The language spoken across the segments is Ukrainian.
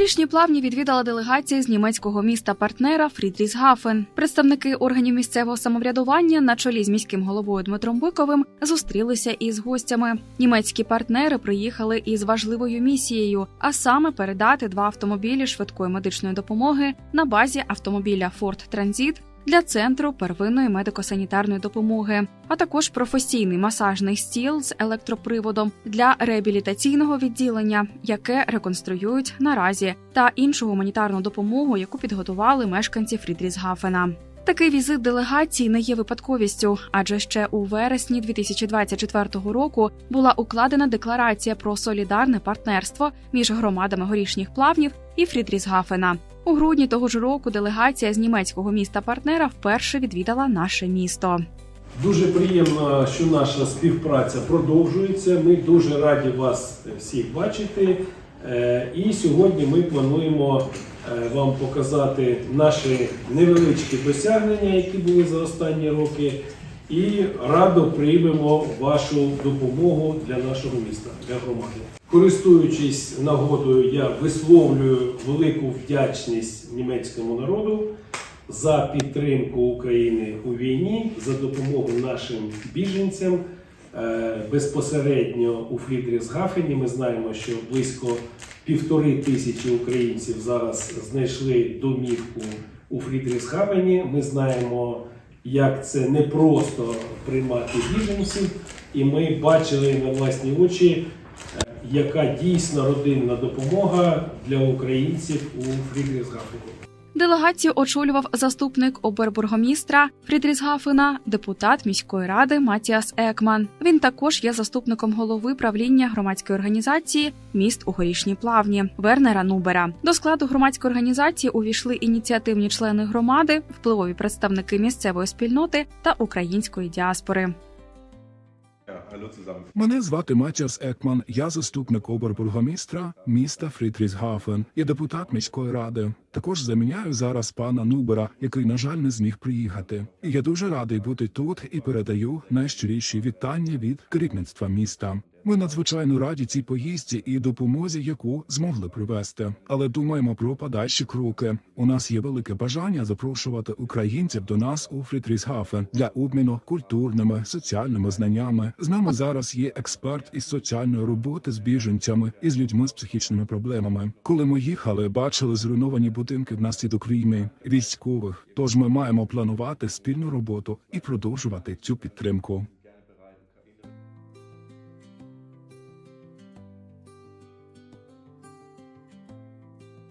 Горішні плавні відвідала делегація з німецького міста партнера Фрідрісгафен. Представники органів місцевого самоврядування на чолі з міським головою Дмитром Биковим зустрілися із гостями. Німецькі партнери приїхали із важливою місією, а саме передати два автомобілі швидкої медичної допомоги на базі автомобіля Ford Transit для центру первинної медико-санітарної допомоги, а також професійний масажний стіл з електроприводом для реабілітаційного відділення, яке реконструюють наразі, та іншу гуманітарну допомогу, яку підготували мешканці Фрідрісгафена. Такий візит делегації не є випадковістю, адже ще у вересні 2024 року була укладена декларація про солідарне партнерство між громадами горішніх плавнів і Фрідрісгафена. У грудні того ж року делегація з німецького міста партнера вперше відвідала наше місто. Дуже приємно, що наша співпраця продовжується. Ми дуже раді вас всіх бачити. Е, І сьогодні ми плануємо вам показати наші невеличкі досягнення, які були за останні роки, і радо приймемо вашу допомогу для нашого міста, для громади. Користуючись нагодою, я висловлюю велику вдячність німецькому народу за підтримку України у війні, за допомогу нашим біженцям. Е, Безпосередньо у Фрідрісгафені ми знаємо, що близько півтори тисячі українців зараз знайшли домівку у Фрідрісгафені. Ми знаємо, як це непросто приймати біженців, і ми бачили на власні очі, е, яка дійсна родинна допомога для українців у Фрідрісгафені. Делегацію очолював заступник обербургомістра Фрідрісгафена, депутат міської ради Матіас Екман. Він також є заступником голови правління громадської організації міст у горішній плавні Вернера Нубера. До складу громадської організації увійшли ініціативні члени громади, впливові представники місцевої спільноти та української діаспори. Zusammen. Мене звати Матіас Екман, я заступник обербургомістра міста Фрітрісгафен і депутат міської ради. Також заміняю зараз пана Нубера, який, на жаль, не зміг приїхати. Я дуже радий бути тут і передаю найщиріші вітання від керівництва міста. Ми надзвичайно раді цій поїздці і допомозі, яку змогли привезти. Але думаємо про подальші кроки. У нас є велике бажання запрошувати українців до нас у Фрідрісгафен для обміну культурними соціальними знаннями. З нами зараз є експерт із соціальної роботи з біженцями і з людьми з психічними проблемами. Коли ми їхали, бачили зруйновані будинки внаслідок війни військових. Тож ми маємо планувати спільну роботу і продовжувати цю підтримку.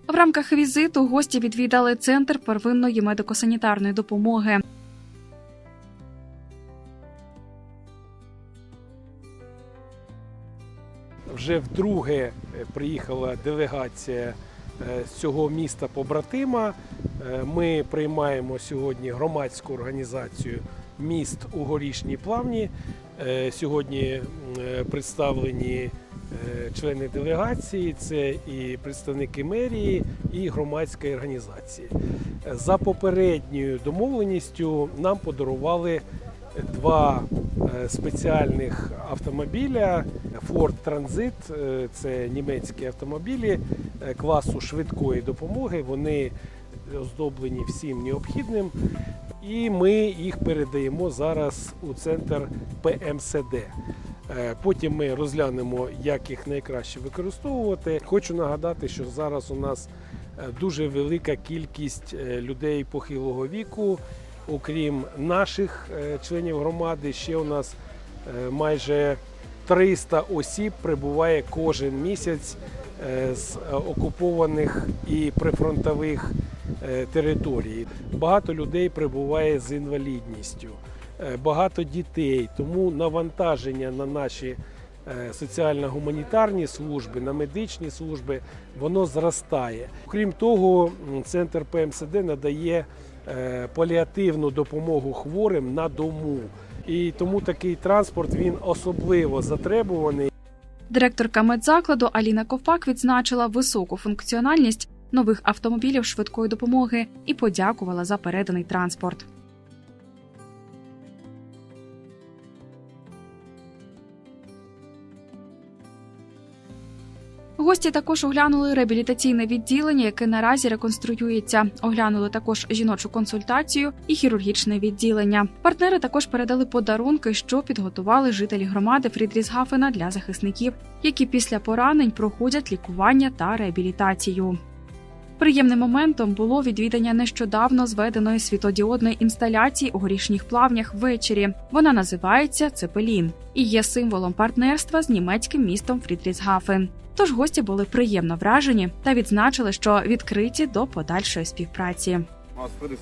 В рамках візиту гості відвідали центр первинної медико-санітарної допомоги. Вже вдруге е, приїхала делегація е, з цього міста побратима. Е, Ми приймаємо сьогодні громадську організацію міст у горішній плавні. Сьогодні представлені члени делегації, це і представники мерії, і громадської організації. Е, За попередньою домовленістю нам подарували два е, спеціальних автомобіля Ford Transit. е, Це німецькі автомобілі е, класу швидкої допомоги. Вони оздоблені всім необхідним. І ми їх передаємо зараз у центр ПМСД. Е, Потім ми розглянемо, як їх найкраще використовувати. Хочу нагадати, що зараз у нас е, дуже велика кількість е, людей похилого віку. Окрім наших членів громади, ще у нас майже 300 осіб прибуває кожен місяць з окупованих і прифронтових територій. Багато людей прибуває з інвалідністю, багато дітей, тому навантаження на наші е, соціально-гуманітарні служби, на медичні служби, воно зростає. Крім того, центр ПМСД надає е, паліативну допомогу хворим на дому. І тому такий транспорт він особливо затребуваний. Директорка медзакладу Аліна Ковпак відзначила високу функціональність нових автомобілів швидкої допомоги і подякувала за переданий транспорт. Гості також оглянули реабілітаційне відділення, яке наразі реконструюється. Оглянули також жіночу консультацію і хірургічне відділення. Партнери також передали подарунки, що підготували жителі громади Фрідрісгафена для захисників, які після поранень проходять лікування та реабілітацію. Приємним моментом було відвідання нещодавно зведеної світодіодної інсталяції у горішніх плавнях ввечері. Вона називається Цепелін і є символом партнерства з німецьким містом Фрідрісгафен. Тож гості були приємно вражені та відзначили, що відкриті до подальшої співпраці.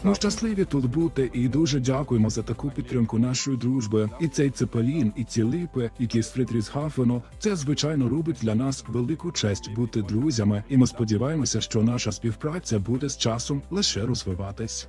Ми щасливі тут бути і дуже дякуємо за таку підтримку нашої дружби. І цей цепелін, і ці липи, які з Фрідрісгафену, це звичайно робить для нас велику честь бути друзями. І ми сподіваємося, що наша співпраця буде з часом лише розвиватись.